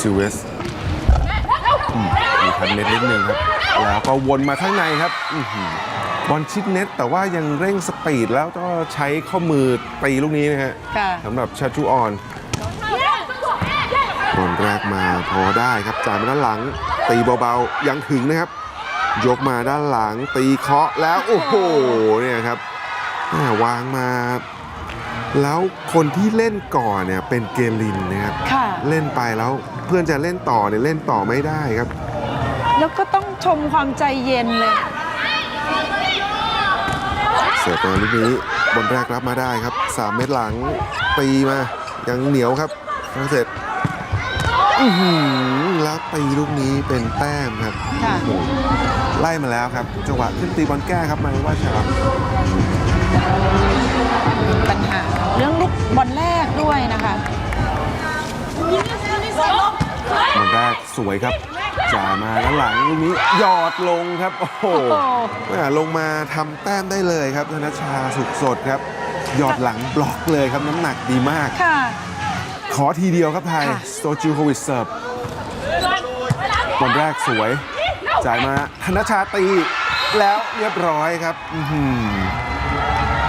ซิเวสอืมมีทันเน็ตนิดนึงครับ แล้วก็วนมาข้างในครับอื้อหือบอลชิดเน็ต แต่ว่ายังเร่งสปีดแล้วก็ใช้ข้อมือตีลูกนี้นะฮะค่ะสำหรับชาชูออนบอลแรกมาพอได้ครับจ่ายมาด้านหลัง ตีเบาๆ ยังถึงนะครับ ยกมาด้านหลัง ตีเคาะแล้วโอ้โหเนี่ยครับแม่วางมา แล้วคนที่เล่นก่อนเนี่ยเป็นเกลินนะครับค่ะ เล่นไปแล้วเพื่อนจะเล่นต่อเนี่ยเล่นต่อไม่ได้ครับ แล้วก็ต้องชมความใจเย็นเลย เสิร์ฟมาลูกนี้บอลแรกรับมาได้ครับ 3 เมตรหลังตีมายังเหนียวครับฝรั่งเศสอื้อหือแล้วตีลูกนี้เป็นแต้มครับค่ะ โอ้โหไล่มาแล้วครับจังหวะขึ้นตีบอลแก้ครับหมายว่าชา ปัญหาเรื่องลูกบอลแรกด้วยนะคะ บอลแรก สวยครับจ่ายมาด้านหลังลูกนี้หยอดลงครับ โอ้โหโอ้โหแม่ลงมาทำแต้มได้เลยครับธนชชาสุขสดครับ หยอดหลังบล็อกเลยครับน้ำหนักดีมากค่ะขอทีเดียวครับไทยค่ะโซจิโควิชเสิร์ฟบอลแรกสวย จ่ายมาธนชาตีแล้วเรียบร้อยครับอื้อหือ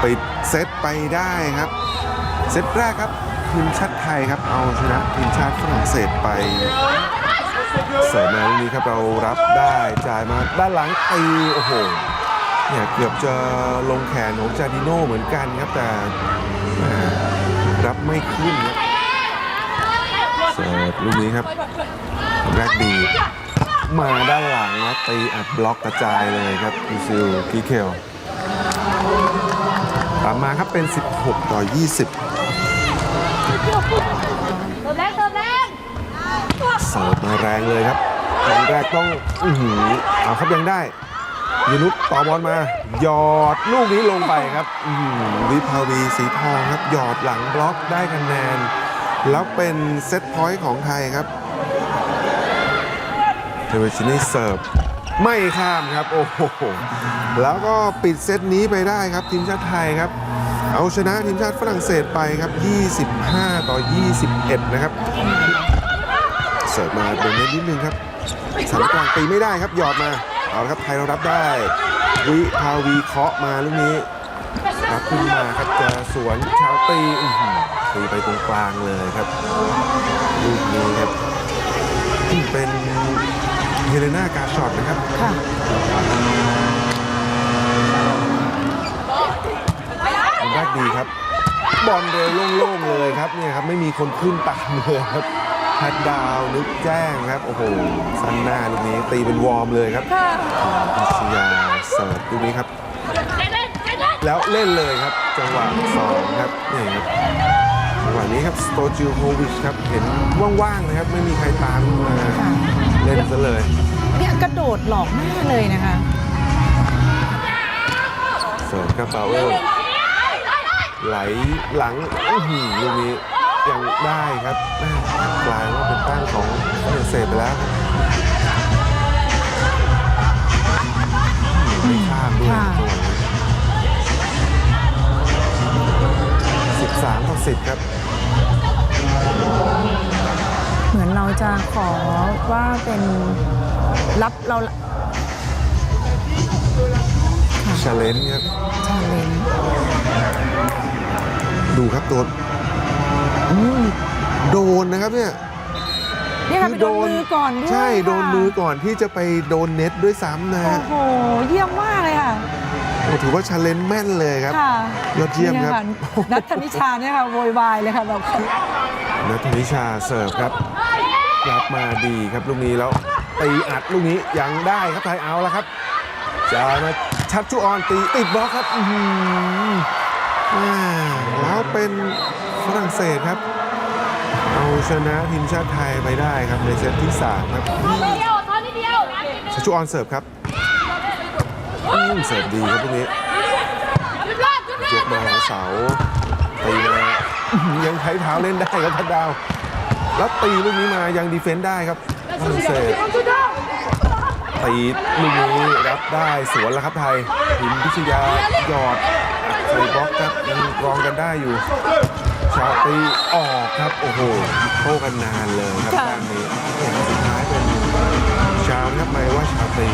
ปิดเซตไปได้ครับ เซตแรกครับทีมชาติไทยครับ เอาชนะทีมชาติฝรั่งเศสไป เสร์ฟมาลูกนี้ครับเรารับได้จ่ายมาด้านหลังตีโอ้โหเนี่ยเกือบจะลงแขนของจาดิโน่เหมือนกันครับแต่รับไม่ขึ้นครับเสิร์ฟลูกนี้ครับแรกดีมาด้านหลังนะตีอัดบล็อกกระจายเลยครับอิซิลกีเคลตามมาครับเป็น 16 ต่อ 20 เสิร์ฟมาแรงเลยครับตอนแรกต้องอือหือเอาครับยังได้ยูนุกต่อบอลมา หยอดลูกนี้ลงไปครับอือหือวิภาวีสีทองครับ หยอดหลังบล็อกได้คะแนน แล้วเป็นเซตพอยต์ของไทยครับเทเวชินีเสิร์ฟไม่ข้ามครับ โอ้โห แล้วก็ปิดเซตนี้ไปได้ครับ ทีมชาติไทยครับ เอาชนะทีมชาติฝรั่งเศสไปครับ 25 ต่อ 21 นะครับ เสิร์ฟมาโดนเน็ตนิดนึงครับสามกลางตีไม่ได้ครับหยอดมาเอาละครับไทยเรารับได้ วิภาวีเคาะมาลูกนี้รับขึ้นมาครับจะสวนชาวตีอื้อหือตีไปตรงกลางเลยครับลูกนี้ครับเป็นเฮเลนาการช็อตนะครับค่ะบอลแรกดีครับ บอลเร็วโล่งๆเลยครับเนี่ยครับไม่มีคนขึ้นตามเลยครับ พัดดาวนึกแจ้งครับ โอ้โหสั้นหน้าลูกนี้ตีเป็นวอร์มเลยครับค่ะพิชยาเสิร์ฟลูกนี้ครับ แล้วเล่นเลยครับ จังหวะสองครับนี่ครับจังหวะนี้ครับสโตจิลโควิชครับ เห็นว่างๆนะครับ ไม่มีใครตามมาค่ะเล่นซะเลย เนี่ยกระโดดหลอกหน้าเลยนะคะ เสิร์ฟครับเปาเอลไหลหลังอื้อหือลูกนี้ ยังได้ครับแม่กลายว่าเป็นแต้มของฝรั่งเศสไปแล้วครับไม่ข้ามด้วยค่ะจังหวะนี้สิบสามต่อสิบครับ เหมือนเราจะขอว่าเป็นรับเราชาเลนจ์ครับชาเลนดูครับโดนอืม โดนนะครับเนี่ยเนี่ยค่ะไปโดนมือก่อนด้วยใช่ค่ะ โดนมือก่อนที่จะไปโดนเน็ตด้วยซ้ำนะโอ้ฮะโห เยี่ยมมากเลยค่ะ โอ้ถือว่าชาเลนจ์แม่นเลยครับ ค่ะยอดเยี่ยมครับ นี่ะนัทธนิชาเนี่ยค่ะโวยวายเลยค่ะแบบนัทนิชาเสิร์ฟครับรับมาดีครับลูกนี้แล้วตีอัดลูกนี้ยังได้ครับไทยเอาแล้วครับจะมาชัดชูออนตีติดบล็อกครับอื้อหืออ่าแล้วเป็น ฝรั่งเศสครับ เอาชนะทีมชาติไทยไปได้ครับในเซตที่3ครับเดียวทอนนิดเดียวชัชชูออนเสิร์ฟครับอืมเสิร์ฟดีครับลูกนี้จุดรอดจุดรอยดกมาหาเสาตีมาอื้อหือยังใช้เท้าเล่นได้ครับพัดดาว แล้วตีลูกนี้มายังดีเฟนต์ได้ครับฝรั่งเศสตีลูกนี้รับได้สวนแล้วครับไทยหิมพิชยาหยอดใส่บล็อกครับยังรองกันได้อยู่ ชชาตีออกครับโอ้โหโต้กันนานเลยครับค่ะด้านนี้อย่างสุดท้ายเป็นชาวนะครับไม่ว่าชาตี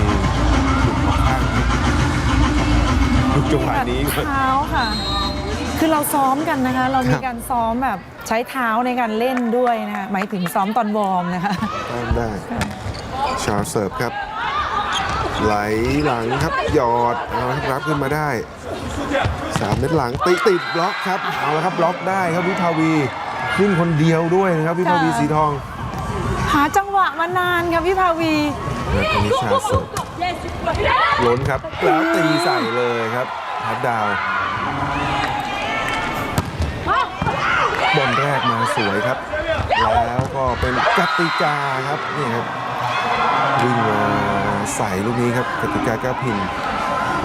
หลุดออกข้างครับดูจังหวะนี้ครับเท้าค่ะ คือเราซ้อมกันนะคะ เราคมีรับการซ้อมแบบใช้เท้าในการเล่นด้วยนะคะหมายถึงซ้อมตอนวอร์มนะคะตามได้ชาวเสิร์ฟครับ ไหลหลังครับหยอดเอาละครับรับขึ้นมาได้สามเม็ดหลังติติดบล็อกครับเอาละครับบล็อกได้ครับวิภาวีขึ้นคนเดียวด้วยนะครับวิภาวีค่ะสีทองหาจังหวะมานานค่ะพี่ภาวีและตอนนี้ชาวเสิร์ฟล้นครับแล้วตีใส่เลยครับทัดดาวน์บอลแรกมาสวยครับ แล้วก็เป็นกติกาครับนี่ครับ วิ่งมาใส่ลูกนี้ครับกติกาแก้วพิน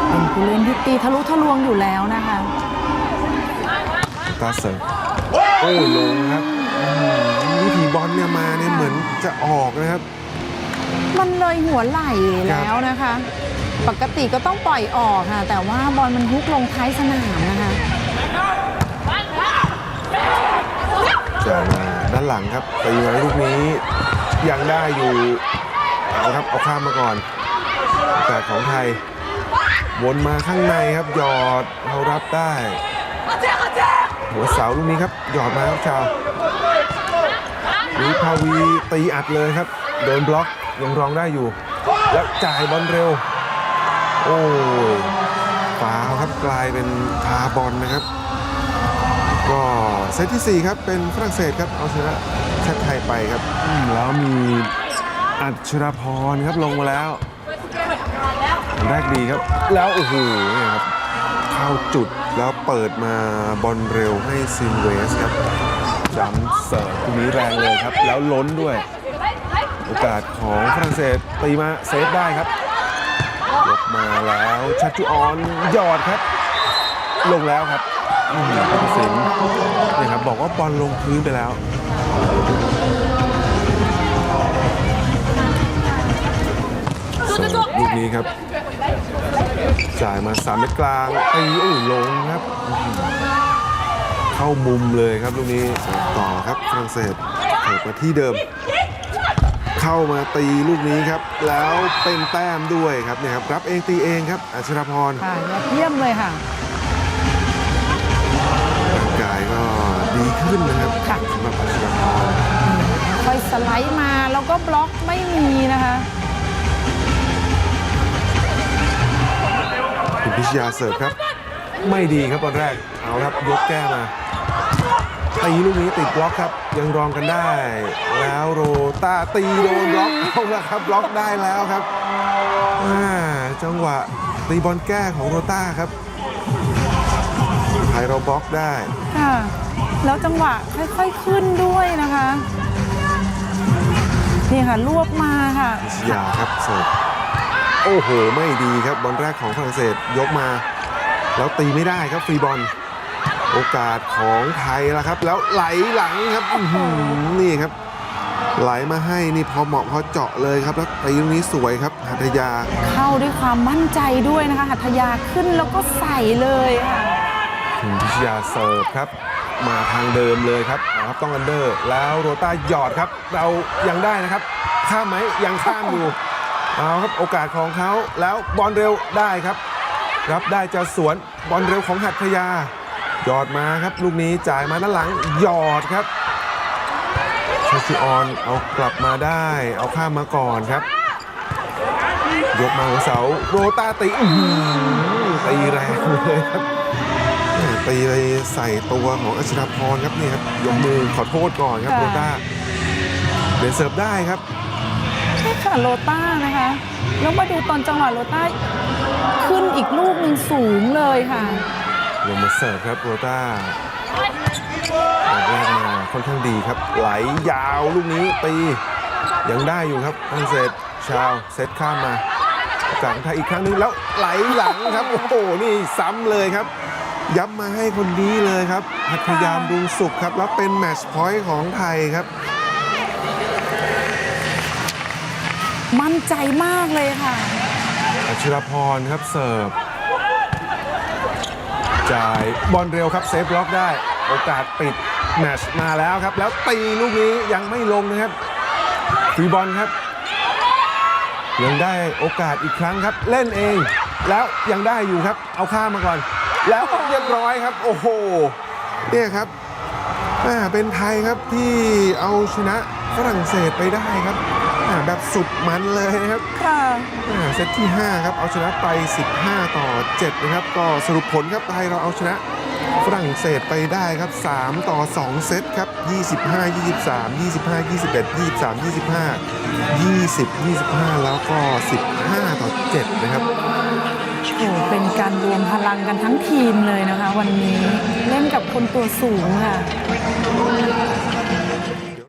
เป็นผู้เล่นที่ตีทะลุทะลวงอยู่แล้วนะคะตาเสิร์ฟโอ้ลงครับอืมวิธีบอลเนี่ยมาเนี่ยเหมือนจะออกนะครับ มันเลยหัวไหล่แล้วนะคะ ปกติก็ต้องปล่อยออกค่ะ แต่ว่าบอลมันฮุกลงท้ายสนามนะคะจะมาด้านหลังครับตีไว้ลูกนี้ยังได้อยู่ เอาครับเอาข้ามมาก่อน แต่ของไทย วนมาข้างในครับหยอดเรารับได้ หัวเสาลูกนี้ครับหยอดมาครับชาววิภาวีตีอัดเลยครับโดนบล็อกยังรองได้อยู่ แล้วจ่ายบอลเร็ว โอ้ยฟาวครับกลายเป็นพาบอลนะครับ ก็เซตที่ 4 ครับเป็นฝรั่งเศสครับเอาชนะชาติไทยไปครับแล้วมี อัชราพรครับลงมาแล้วแรกดีครับ แล้วโอ้โหเนี่ยครับเข้าจุดแล้วเปิดมาบอลเร็วให้ซินเวสครับจัมเสิร์ฟตรงนี้แรงเลยครับ แล้วล้นด้วย โอกาสของฝรั่งเศสตีมาเซฟได้ครับยกมาแล้วชัชจุออนหยอดครับ ลงแล้วครับอืมสินนี่ครับบอกว่าบอลลงพื้นไปแล้ว ลูกนี้ครับ จ่ายมาสามเมตรกลางตีโอ้ยลงครับอื้อหือเข้ามุมเลยครับลูกนี้ต่อครับฝรั่งเศสเถิดมาที่เดิม เข้ามาตีลูกนี้ครับ แล้วเป็นแต้มด้วยครับเนี่ยครับรับเองตีเองครับอัชรพรค่ะยอดเยี่ยมเลยค่ะร่างกายก็ดีขึ้นนะครับค่ะสำหรับอัชรพรค่อยสไลด์มาแล้วก็บล็อกไม่มีนะคะ พิชยาเสิร์ฟครับ ไม่ดีครับตอนแรก เอาครับยกแก้มาตีลูกนี้ติดบล็อกครับ ยังรองกันได้ แล้วโรต้าตีโดนบล็อกเอาละครับบล็อกได้แล้วครับอ่าจังหวะตีบอลแก้ของโรต้าครับไทยเราบล็อกได้ค่ะแล้วจังหวะค่อย ๆ ขึ้นด้วยนะคะ นี่ค่ะรวบมาค่ะพิชยาครับเสิร์ฟ โอ้โห ไม่ดีครับบอลแรกของฝรั่งเศสยกมา แล้วตีไม่ได้ครับฟรีบอลโอกาสของไทยแล้วครับ แล้วไหลหลังครับอื้อหือนี่ครับ ไหลมาให้นี่พอเหมาะพอเจาะเลยครับ แล้วตีตรงนี้สวยครับ หัตถยา เข้าด้วยความมั่นใจด้วยนะคะ หัตถยาขึ้นแล้วก็ใส่เลยค่ะคุณพิชยาเสิร์ฟครับ มาทางเดิมเลยครับเอาครับต้องอันเดอร์ แล้วโรต้าหยอดครับ เรายังได้นะครับ ข้ามไหมยังข้ามอยู่ เอาครับโอกาสของเขาแล้วบอลเร็วได้ครับ รับได้จะสวนบอลเร็วของหัตถยาหยอดมาครับ ลูกนี้จ่ายมาด้านหลังหยอดครับชัชชุออนเอากลับมาได้ เอาข้ามมาก่อนครับ ยกมาหัวเสาโรตาตีตีแรงเลยครับตีไปใส่ตัวของอัชรพรครับนี่ครับยกมือขอโทษก่อนครับโรตาเดินเสิร์ฟได้ครับ ค่ะโรต้านะคะแล้วมาดูตอนจังหวะโรต้าขึ้นอีกลูกหนึ่งสูงเลยค่ะ ลงมาเสิร์ฟครับโรต้าแรกมาค่อนข้างดีครับ ไหลยาวลูกนี้ตียังได้อยู่ครับฝรั่งเศสชาวเซตข้ามมาจากไทยอีกครั้งหนึงแล้วไหลหลังครับ โอ้โหนี่ซ้ำเลยครับ ย้ำมาให้คนนี้เลยครับหัตยามรุงสุขครับ แล้วเป็นแมตช์พอยต์ของไทยครับ มั่นใจมากเลยค่ะอชรพรครับเสิร์ฟจ่ายบอลเร็วครับเซฟบล็อกได้ โอกาสปิดแมชมาแล้วครับ แล้วตีลูกนี้ยังไม่ลงนะครับฟรีบอลครับ ยังได้โอกาสอีกครั้งครับ เล่นเอง แล้วยังได้อยู่ครับ เอาข้ามมาก่อน แล้วเรียบร้อยครับ โอ้โหเนี่ยครับเป็นไทยครับที่เอาชนะฝรั่งเศสไปได้ครับ แบบสุดมันเลยนะครับค่ะอ่าเซตที่ 5 ครับ เอาชนะไป 15 ต่อ 7 นะครับ ก็สรุปผลครับไทยเราเอาชนะฝรั่งเศสไปได้ครับ 3 ต่อ 2 เซตครับ 25 23 25 21 23 25 20 25 แล้วก็ 15 ต่อ 7 นะครับโอ้เป็นการรวมพลังกันทั้งทีมเลยนะคะ วันนี้เล่นกับคนตัวสูงค่ะ